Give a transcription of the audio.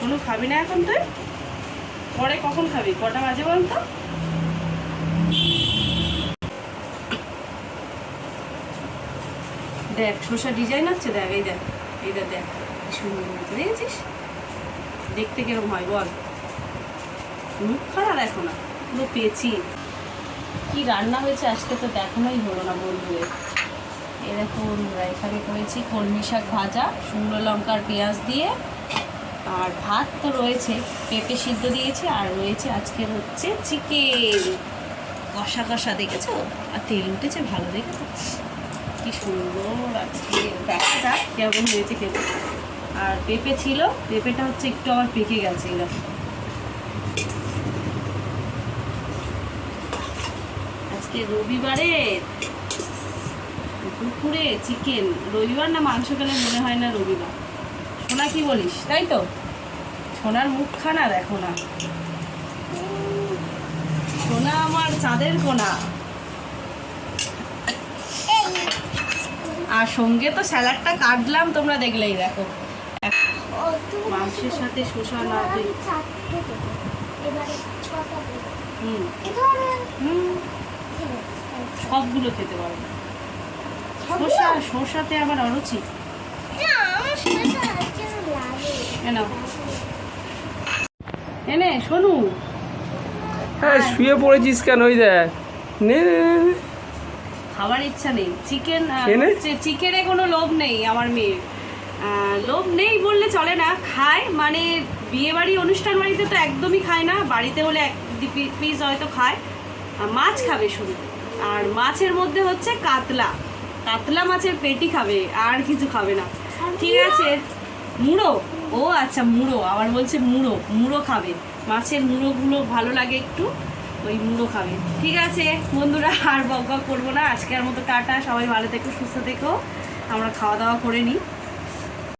কোনো খাবি না এখন তুই? পরে কখন খাবি? কটা বাজে বল তো দেখ, শসা ডিজাইন হচ্ছে, দেখ, এই দেখ এই দেখ সুন্দর দেখেছিস? দেখতে কীরকম হয়, বল। মুখ খারাপ দেখো না, পুরো পেয়েছি কি রান্না হয়েছে আজকে তো দেখানোই হলো না বন্ধুদের বন্ধুরা, এখানে করেছি কলমি শাক ভাজা, শুকনো লঙ্কার পেঁয়াজ দিয়ে। আর ভাত তো রয়েছে, পেঁপে সিদ্ধ দিয়েছি, আর রয়েছে আজকে হচ্ছে চিকেন। কষা কষা, দেখেছ? আর তেল উঠেছে, ভালো দেখেছ কি সুন্দর আজকে। দেখা যাক কেমন হয়েছে খেতে। আর পেঁপে ছিল, পেঁপেটা হচ্ছে একটু আমার পেকে গেছে এরকম আজকে রবিবারে দুপুরে চিকেন, রবিবার না মাংস খেলে মনে হয় না রবিবার। কি বলিস? তাই তো? সোনার মুখখানা দেখো না। সোনা আমার চাঁদের কোনা। আর সঙ্গে তো স্যালাডটা কাটলাম, তোমরা দেখলেই দেখো। মাংসের সাথে শসা না সবগুলো খেতে পারব শসা, শসাতে আমার অরুচি না, আমার শসা আজকে লাগে। কেন? এনে শোনু হ্যাঁ শুয়ে পড়েছিস কেন? ওই দেখ। নে। খাবার ইচ্ছা নেই। চিকেন? চিকেনে কোনো লোভ নেই আমার মেয়ের। লোভ নেই বললে চলে না। খায় মানে বিয়ে বাড়ি অনুষ্ঠান বাড়িতে তো একদমই খায় না। বাড়িতে হলে এক পিস হয়তো খায়। আর মাছ খাবে শুধু। আর মাছের মধ্যে হচ্ছে কাতলা। কাতলা মাছের পেটি খাবে আর কিছু খাবে না। ঠিক আছে। মুড়ো? ও আচ্ছা মুড়ো। আবার বলছে মুড়ো মুড়ো খাবে। মাছের মুড়োগুলো ভালো লাগে একটু, ওই মুড়ো খাবে। ঠিক আছে, বন্ধুরা, আর বক বক করব না। আজকের মতো টাটা। সবাই ভালো থেকো, সুস্থ থেকো। আমরা খাওয়া দাওয়া করে নিই।